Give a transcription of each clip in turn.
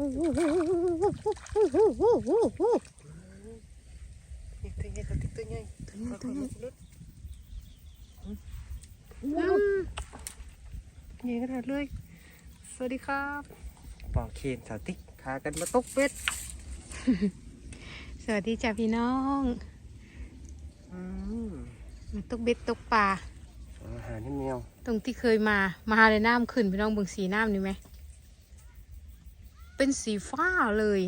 ตัวใหญ่ตัวติ๊กตัวใหญ่ตัวนี้ตัวนี้ใหญ่ขนาดเลย สวัสดีครับปอเคนสาวติ๊กพากันมาตกเป็ด สวัสดีจ้าพี่น้องมาตกเบ็ดตกปลาอาหารนี่แมวตรงที่เคยมา มาเลยน้ำขึ้นพี่น้องเบิ่งสีน้ำนี่ไหม เป็นสีฟ้าเลย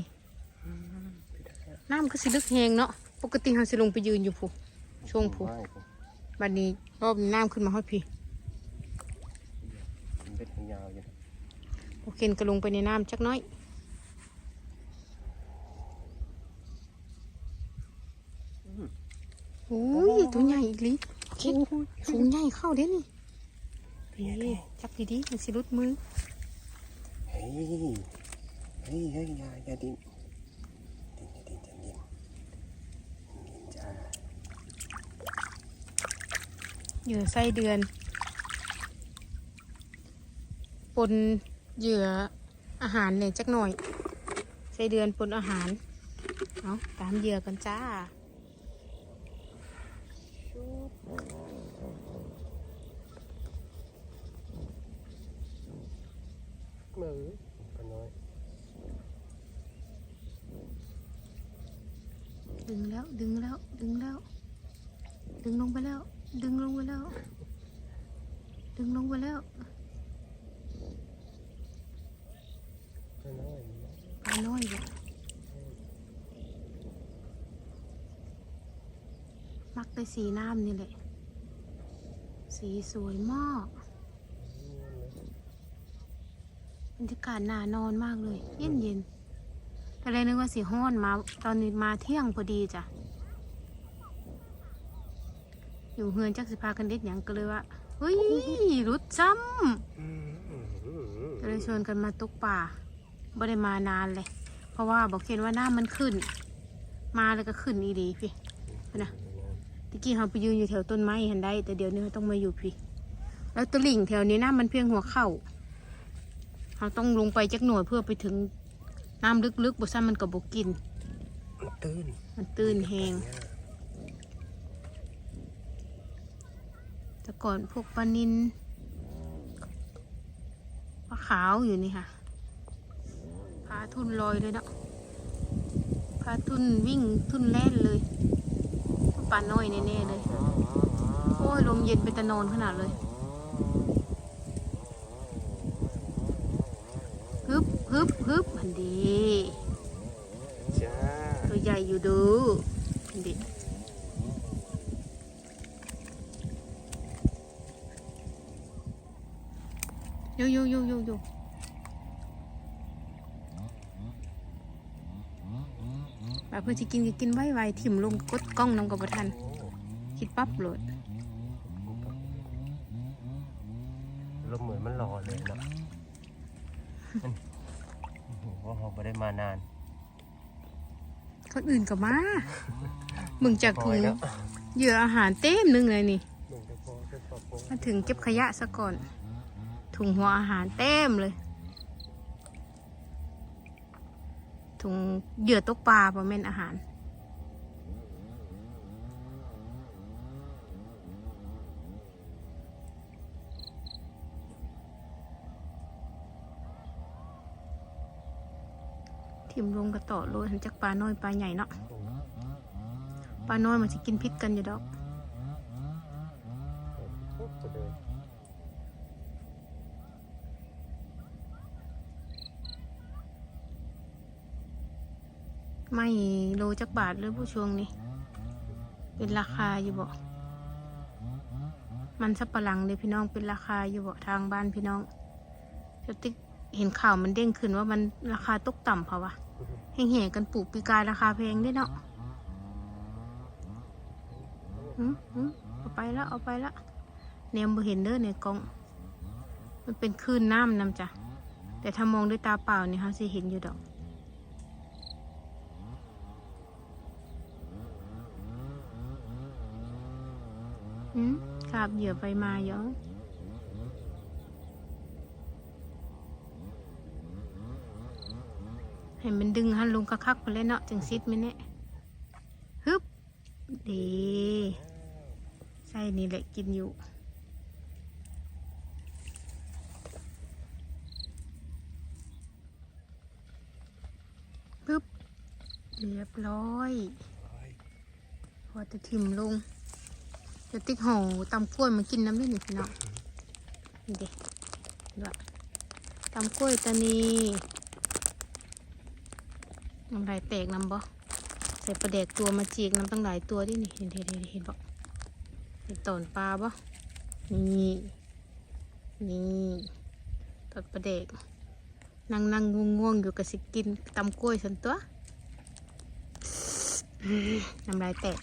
อืมไปได้แล้วน้ำก็สีลึกแหงเนาะ ปกติเราสิลงไปยืนอยู่ผู้ช่วงผู้ไม่ผมบัดนี้รอบนี้น้ำขึ้นมาฮอดพี่เป็นเบ็ดยาวอยู่นะโอเคก็ลงไปในน้ำจักหน้อยโอ้ยตัวใหญ่อีกลิโอเคฝูงใหญ่เข้าเด้นี่นี่จับดีๆมันสิรุดมือเฮ้ย เฮ้ยเฮ้ยอย่าอย่าดิ้นดิ้นอย่าดิ้นอย่าดิ้นดิ้นจ้าเหยื่อไส้เดือน ปนเหยื่ออาหารเนี่ยจักหน่อย ไส้เดือนปนอาหาร เอาตามเหยื่อกันจ้ามือปน้อย ดึงแล้ว ดึงแล้ว ดึงแล้ว ดึงลงไปแล้ว ดึงลงไปแล้ว ดึงลงไปแล้วปน้อยปลาน้อยเลยมักแต่สีน้ำนี่แหละ สีสวยมากบรรยากาศน่านอนมากเลย เย็นเย็น ๆแต่เลยนึกว่าสีห้อนมาตอนนี้มาเที่ยงพอดีจ้ะ อยู่เฮือนจักสิพากันเด็ดหยังก็เลยว่าเฮ้ยรุดจ้ำก็เลยชวนกันมาตกป่าบ่ได้มานานเลย เพราะว่าบอกเคนว่าหน้ำมันขึ้น มาแล้วก็ขึ้นอีดีพี่นะตะกี้เราไปยืนอยู่แถวต้นไม้เห็นได้ แต่เดี๋ยวนี้เราต้องมาอยู่พี่ แล้วตลิ่งแถวนี้หน้ำมันเพียงหัวเข่าเราต้องลงไปจักหน่วยเพื่อไปถึง น้ำลึกๆบ่ซ้ำมันก็บกกิน มันตื้น มันตื้นแหงแต่ก่อนพวกปลานินปลาขาวอยู่นี่ค่ะพาทุนลอยเลยเนาะพาทุนวิ่งทุนแล่นเลยปลาน้อยแน่ๆเลย โอ้ยลมเย็นไปตะนอนขนาดเลย ฮึบฮึบฮึบอันดีจ้าตัวใหญ่อยู่ดูอันดีโยโยโยโยโยแบบเพื่อจะกินก็กินไว้ไวๆถิ่มลงกดกล้องน้ำกับประทัน คิดปั๊บโหลดลมเหมือนมันรอเลยเนาะมันโอ้โห ว่าเราไม่ได้มานานคนอื่นก็มามึงจากถุงพอแล้วเหยื่ออาหารเต็มหนึงเลยนี่มึงจะพอจะปรับปรุงมาถึงเก็บขยะซะก่อน ถุงหัวอาหารเต็มเลย ถุงเหยื่อตกปลาประเม็นอาหาร ทิมลงกระต่อโรยหันจากปลาน้อยปลาใหญ่เนาะปลาน้อยมันจะกินพิษกันอยู่ดอกปุ๊บไปเลยไม่โลจักบาทเลยผู้ช่วงนี้เป็นราคาอยู่บ่มันสับปะหลังเลยพี่น้องเป็นราคาอยู่บ่ทางบ้านพี่น้องสติ๊ก เห็นข่าวมันเด้งขึ้นว่ามันราคาตกต่ำเพราะวะแห่ๆกันปลูกปีกายราคาแพงได้เนาะหืมหืมเอาไปแล้วเอาไปแล้วแนมบ่เห็นเด้อในกล้อง มันเป็นคลื่นน้ำนำจ้ะ แต่ถ้ามองด้วยตาเปล่าเนี่ยเขาสิเห็นอยู่ดอกอืมขาบเหยื่อไปมาเยอะ ให้มันดึงหันลงคักๆไปเลยเนาะจังซิดไหมเนี่ยฮึบดีใส่นี่แหละกินอยู่ปึ๊บเรียบร้อยพอจะทิมลง จะติ๊กห่อตำกล้วยมากินน้ำด้วยนี่พี่น้องนี่เด็ด้วยตำกล้วยตานี น้ำลายแตกน้ำบ่ใส่ปลาแดกตัวมาจีกน้ำตั้งหลายตัวดินี่เห็นเห็นเห็นเห็นบ่เห็นตอนปลาบ่นี่นี่ตอนปลาแดกนั่งนั่งง่วงง่วงอยู่กับสิกินตำกล้วยสันตัวน้ำลายแตก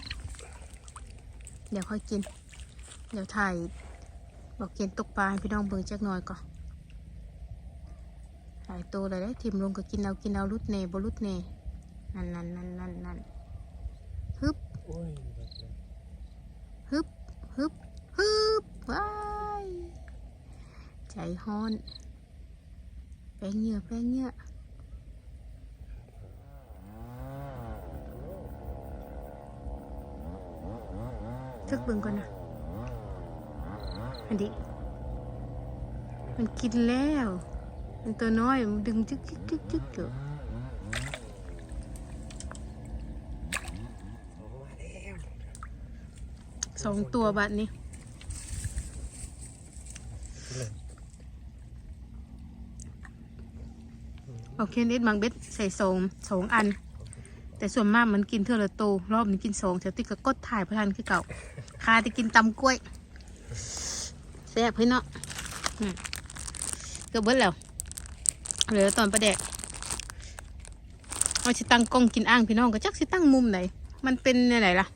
เดี๋ยวค่อยกิน เดี๋ยวถ่ายบอกเกณฑ์ตกปลาพี่น้องเบิ่งจักหน่อยก่อนหลายตัวเลยได้ทิมลงก็กินเอากินเอารุดเน่บรุดเน่ นั่นนั่นนั่นนั่นนั่นฮึบโอ้ยฮึบฮึบฮึบว้ายใจฮ้อนแป้งเหงื่อแป้งเหงื่อทึกเบิ่งก่อนนะ อันนี้มันกินแล้ว มันตัวน้อย มันดึงจึ๊กจึ๊กจึ๊กจึ๊กเถอะ ออกมาแล้ว สองตัวบัดนี้เอเคนเอ็ดบางเบ็ดใส่สองสองอัน แต่ส่วนมากมันกินเท่าละโตวรอบนี้กินสองเดี๋ยวติ๊กก็กดถ่ายพระทันคือเก่าคาจะกินตำกล้วยแซ่บพี่เนาะเกือบเบิดแล้วเหลือตอนประแดกเอาสิตั้งกล้องกินอ่างพี่น้องก็จักสิตั้งมุมไหนมันเป็นไหนล่ะ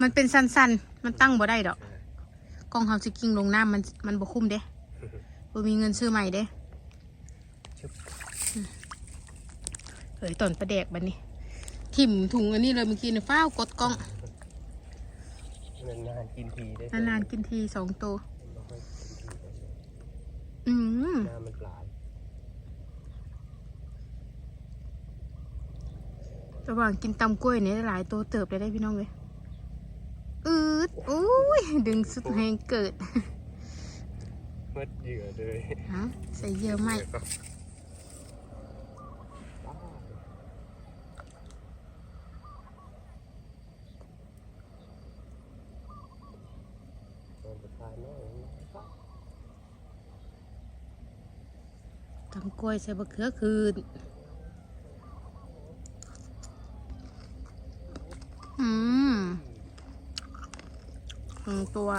มันเป็นสั้นๆ มันตั้งบ่ได้ดอกกล้องเขาสิกิ้งลงน้ำมันมันบ่คุ้มเด้บ่มีเงินซื้อใหม่เด้ชุบเฮ้ยตอนประแดกบันนี้ ถิ่มถุงอันนี้เลยเมื่อกี้เนี่ยฟ้าวกดกล้อง นานๆกินทีได้นานๆกินทีสองตัวไม่ค่อยกินทีได้เลยอืมหน้ามันปลายระหว่างกินตำกล้วยเนี่ยหลายตัวเติบเลยได้พี่น้องเลย อืดอุ้ยดึงสุดแรงเกิดมืดเหยื่อเลยฮะใส่เยอะไหมก็ตอนสุดท้ายน้อยนะครับตำกล้วยใส่บะเขือคืน อืมหนึ่ง ตัว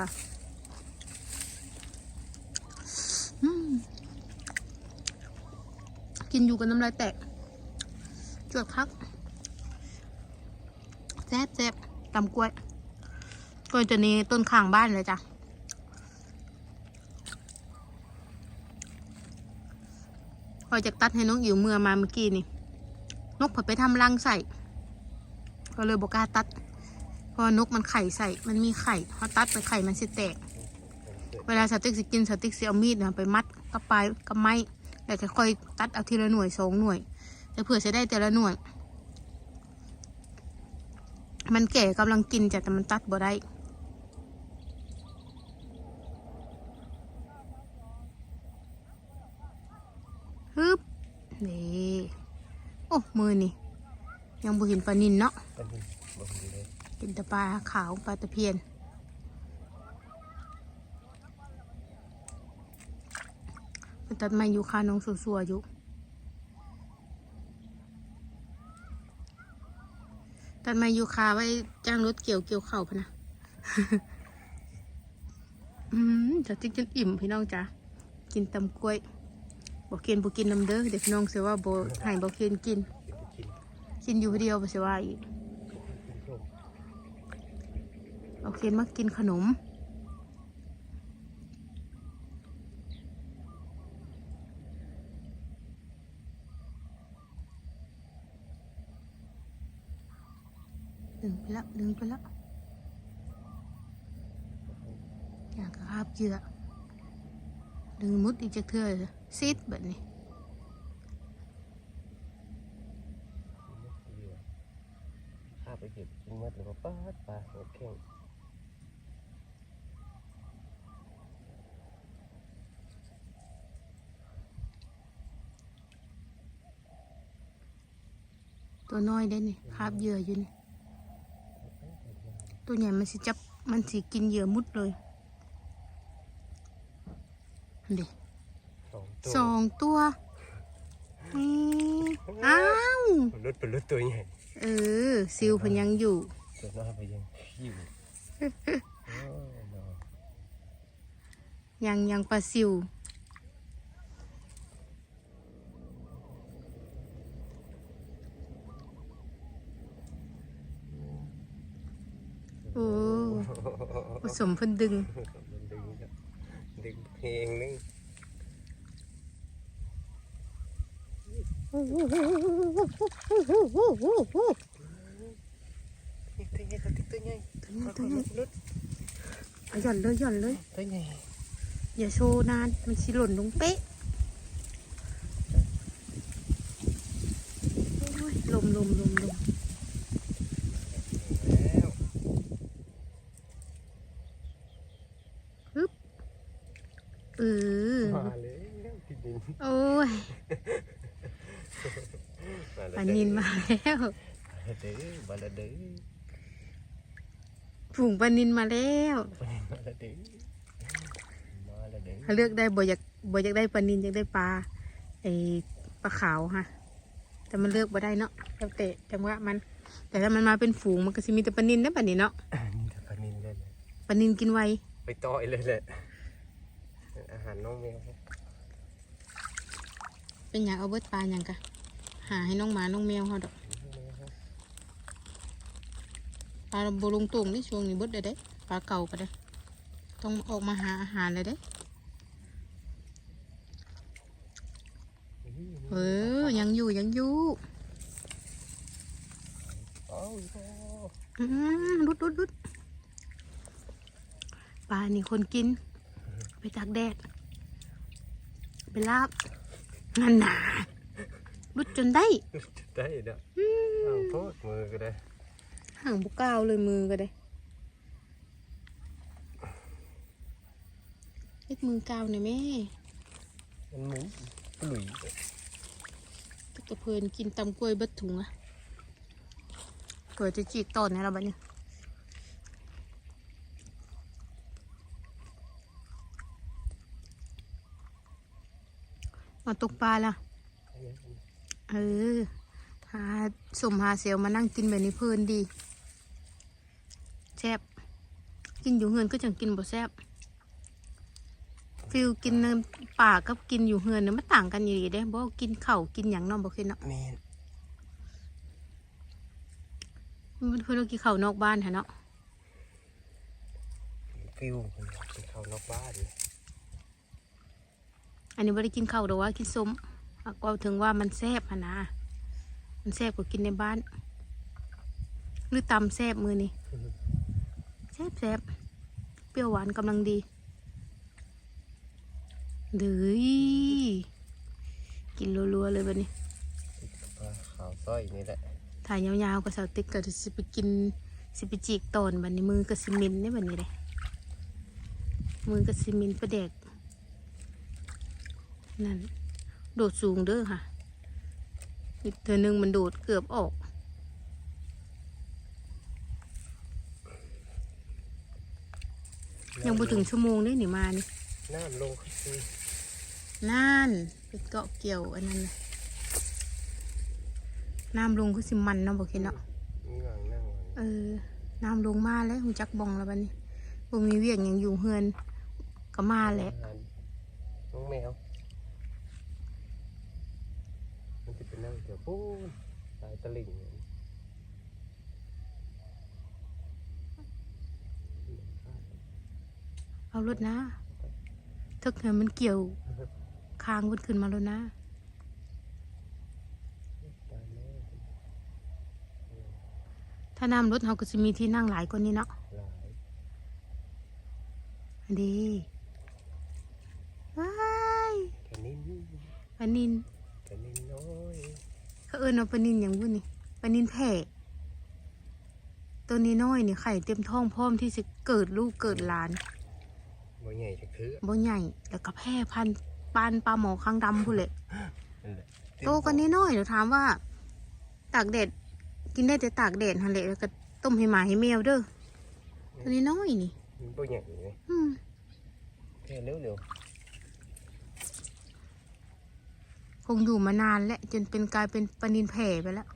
กินอยู่กับน้ำลายแตกจวดคักแซ่บแซ่บตำกล้วยกล้วยตัวนี้ต้นข้างบ้านเลยจ้ะพอจากตัดให้น้องอิ๋วเมื่อมาเมื่อกี้นี่ นกผดไปทำรังใส่ ก็เลยบอกล้าตัด พราะนกมันไข่ใส่ มันมีไข่พอตัดไปไข่มันสิแตก เวลาสติ๊กสิกินสติ๊กสิเอามีดนะไปมัดกับปลายกับไม้แล้วค่อยตัดเอาทีละหน่วยสองหน่วยแต่เผื่อจะได้แต่ละหน่วย มันแก่กำลังกินจ้ะแต่มันตัดบ่ได้ฮึบนี่โอ้มือนี่ยังบ่เห็นปลานินเนาะ เลยเห็นแต่ปลาขาวปลาตะเพียน มันตัดไม้อยู่คาน้องสัวๆอยู่ ตัดไม้อยู่คาไว้จ้างรถเกี่ยวเกี่ยวเข่าวพะนะอืมจะจิกจนอิ่มพี่น้องจ้ะกินตำกล้วยบอกกินบอกกินน้ำเด้อเด็กน้องเสียว่าบให้บอกกินกินกิน กินอยู่ผู้เดียวบ่เสียว่าอีก โอเคมากินขนม ดึงไปแล้วดึงไปแล้วอยากคาบเจือดึงมุดอีกจากเธอซิดแบบนี้ไปเก็บมุดหรือว่าป้าป้าโอเค ตัวน้อยได้นี่คาบเหยื่ออยู่นี่ ตัวใหญ่มันสิจับ มันสิกินเหยื่อมุดเลยอันเด็สองตัวสองตัวนี่อ้าวรถเป็นรถตัวใหญ่เออซิวเพันยังอยู่ตัวน้อยไปยังอยู่โอ้ยเนาะยังยังปลาซิว โอ้ผสมเพิ่นดึง มันดึงครับดึงเพลงนึงตัวใหญ่ตัวตัวใหญ่ตัวนี้ตัวนี้รถเอาหย่อนเลยหย่อนเลยตัวใหญ่อย่าโชว์นานมันสิหล่นลงเป๊ะโอ้ยลมลมลมลม แล้ว เออ มาเลยพี่ดิน โอ้ยมาปลาแล้วนินมาแล้วเด้อมาแล้วเด้อผุงปลานินมาแล้วมาแล้วเด้อมาแล้วเด้อถ้าเลือกได้บ่อยากบ่อยากได้ปลานินอยากได้ปลาไอปลาขาวฮะแต่มันเลือกบ่ได้เนาะแล้วแต่จังหวะมัน แต่ถ้ามันมาเป็นฝูงมันก็สิมีแต่ปลานินนะปลานินเนาะนี่ถ้าปลานินเลยนะปลานินกินไวไปต่อยเลยแหละอาหารน้องแมวครับ เป็นอย่างเอาเบิดปลาอย่างกะหาให้น้องหมาน้องแมวเขาดอกปลาโบลงตุ่งนี่ช่วงนี้เบิดเลยเด้ปลาเก่าก็ได้ ต้องออกมาหาอาหารเลยเด้เออยังอยู่ยังอยู่โอ้ยอืมรุดรุดรุดปลานี่คนกิน ไปตากแดด ไปลาบ นั่นหนารุดจนได้ได้เด้ออ้าวโทษมือก็ได้ห่างบุกก้าวเลยมือก็ได้เล็กมือก้าวหน่อยแม่มันหมุนปลุยตะกะเพลินกินตำกล้วยเบัดถุงอะเกิดจะจีกตอนในเราบัดนี้ มาตกปลาละเออ หาสมหาเสียวมานั่งกินแบบนี้เพลินดีแซ่บกินอยู่เฮือนก็จังกินบ่แซ่บฟิลกินในป่ากับกินอยู่เฮือนเนี่ยมันต่างกันอยู่ดีเด้บ่กินข้าวกินหยังนอกบ่คือเนาะแมนมันเพิ่นเอากินข้าวนอกบ้านฮะเนาะฟิวมันเข้านอกบ้าน อันนี้บ่ได้กินข้าวดอกว่ากินส้มอะก็ถึงว่ามันแซ่บหั่นนะ มันแซ่บกว่ากินในบ้าน หรือตำแซ่บมือนี่แซ่บแซ่บเปรี้ยวหวานกำลังดีเดือยกินรัวๆเลยวันนี้ปลาขาวสร้อยนี่แหละถ่ายยาวๆก็สาวติ๊กก็สิไปกินสิไปจีกตอนบันนี้มือก็สิมินได้บันนี้เลยมือก็สิมินประเด็ก นั่น โดดสูงเด้อค่ะ อีกเธอหนึ่งมันโดดเกือบออก ยังบ่ถึงชั่วโมงเลยนี่มานี่น้ำลงคือนั่นเป็นเกาะเกี่ยวอันนั้นน่ะน้ำลงคือสิมันเนาะบอกคิดเนาะ มีหวังนั่งหวังเออ น้ำลงมาแล้วหูจักบองแล้วบัดนี้บ่มีเวียกหยังอยู่เฮือนก็มาแหละอาหารน้องแมว มันจะไปนั่งเดี๋ยวปูนสายตะลิ่งเนี่ยเอารถนะถ้าเกิดมันเกี่ยวคางมันขึ้นมาแล้วนะตายแม่ถ้าน้ำรถเราก็จะมีที่นั่งหลายกว่านี้เนาะหลายอันดีว้ายแค่นี้ปลานินแค่นี้น้อย เขาเอิ้นเอาปลานินอย่างวุ้นนี่ปลานินแผ่ตัวนี้น้อยนี่ไข่เต็มท้องพร้อมที่จะเกิดลูกเกิดหลานบ่ใหญ่จะคือบ่ใหญ่แล้วก็แพร่พันธุ์ปานปลาหมอคางดำพู้นแหละนั่นแหละโตกันนิดหน้อยเดี๋ยวถามว่า ตากแดดกินได้แต่ตากแดดหันแหละแล้วก็ต้มให้หมาให้แมวเด้อตัวนี้น้อยนี่มันบ่ใหญ่เลยอืมแค่เร็ว คงอยู่มานานแล้วจนเป็นกลายเป็นปลานินแผ่ไปแล้ว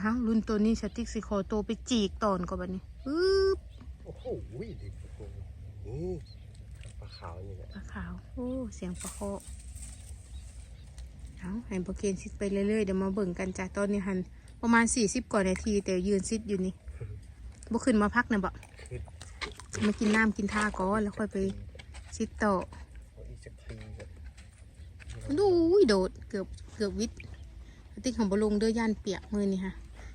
อ้าวรุ่นตัวนี้สติ๊กสิคอโตวไปจีกตอนก่อนบัดนี้ปึ๊บๆโอ้โหเด็กโอ้โหนี่ปลาขาวนี่แหละปลาขาว โอ้ เสียงปลาเคาะเอาให้โปรเคนซิดไปเรื่อยๆ เดี๋ยวมาเบิ่งกันจ้ะตอนนี้หันประมาณสี่สิบกว่านาที แต่ยืนซิดอยู่นี่บ่ขึ้นมาพักนะบ่คือ มากินน้ำกินท่าก่อนแล้วค่อยไปซิดต่อเอาอีกสักทีแบบดูอุ้ยโดดเกือบเกือบวิทย์ติ๊กของบลงเด้อย่านเปียกมือนี่ฮะ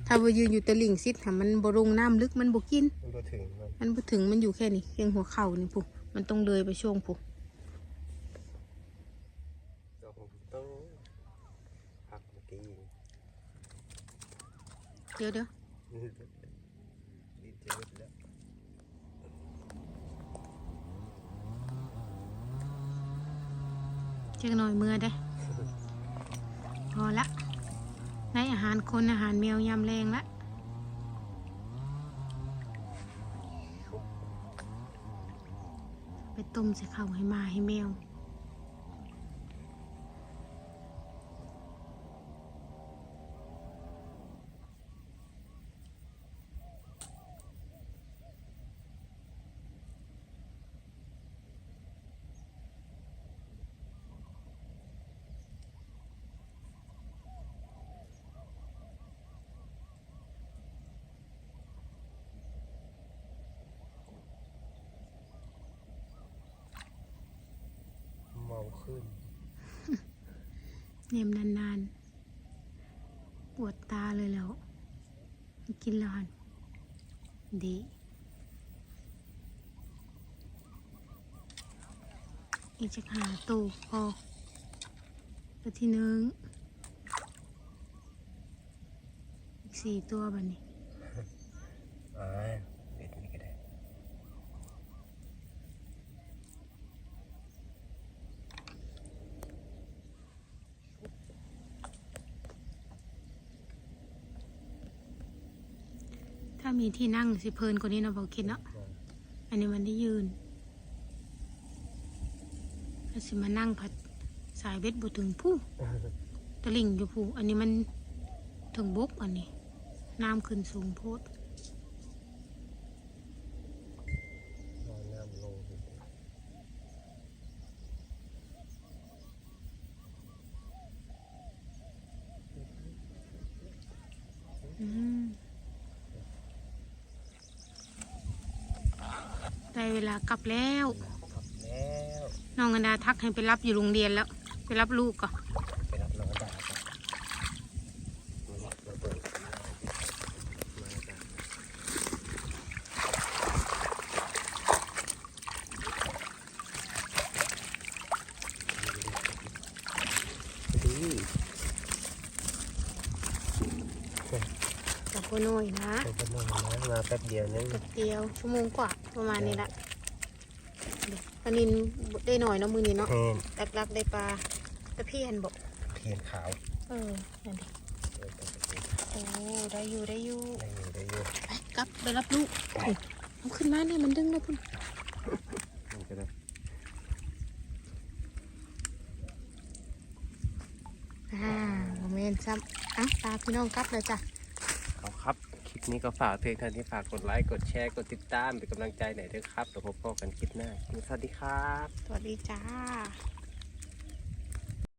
ถ้าว่ายืนอยู่ตะลิ่งซิดค่ะมันบลงน้ำลึกมันบ่กิน มันบ่ถึงมันมันบ่ถึงมันอยู่แค่นี้เพียงหัวเข่านี่ปุ๊มันต้องเลยไปช่วงปุ๊เราคงต้องพักเมื่อกี้เดี๋ยวเดี๋ยว ดีเจแล้ว เจ๊กหน่อยเมื่อได้อพอละในอาหารคนอาหารแมวยำแรงละไปต้มใส่ข้าวให้หมาให้แมว ขึ้นเนมนานๆ ปวดตาเลยแล้ว กินแล้วหันดีอีกจะหาตู้พอตัวที่หนึ่งอีกสี่ตัวบันนี้ อ่าเด็ดนี่ก็ได้ ถ้ามีที่นั่งสิเพลินกว่านี้เนาะบอกคิดเนาะอันนี้มันได้ยืนแล้วสิมานั่งผัดสายเบ็ดบ่ถึงผู้ตะลิ่งอยู่ผู้อันนี้มันถึงบกอันนี้ น้ำขึ้นสูงโพด นอนน้ำลงสิ อืม ได้เวลากลับแล้วขับแล้ว น้องกันดาทักให้ไปรับอยู่โรงเรียนแล้ว ไปรับลูกก่อน ไปรับน้องดาก่อนมาเปิดมาจ้ะดี กับพ่อน้อยนะ ไปกันหน่อยนะมาแป๊บ เดียวนึงแป๊บเดียวชั่วโมงกว่าประมาณนี้ละเดี๋ยวปลานินได้หน่อยเนาะมือนี้เนาะเห็นหลักๆได้ปลาตะเพียนบอกเทียนขาว เออนั่นดิเออไปไปโอ้ได้อยู่ได้อยู่ได้อยู่ได้อยู่ไปกลับไปรับลูกโอ้ยเอาขึ้นมาเนี่ยมันดึงนะพุ่นมันก็ได้อ่าโมเมนต์ซ้ำอะตาพี่น้องกลับเลยจ้ะ เอาครับ คลิป นี้ก็ฝากเพียงเท่านี้ฝากกดไลค์กดแชร์กดติดตามเป็นกำลังใจหน่อยด้วยครับเดี๋ยวพบกันคลิปหน้าสวัสดีครับ สวัสดีจ้า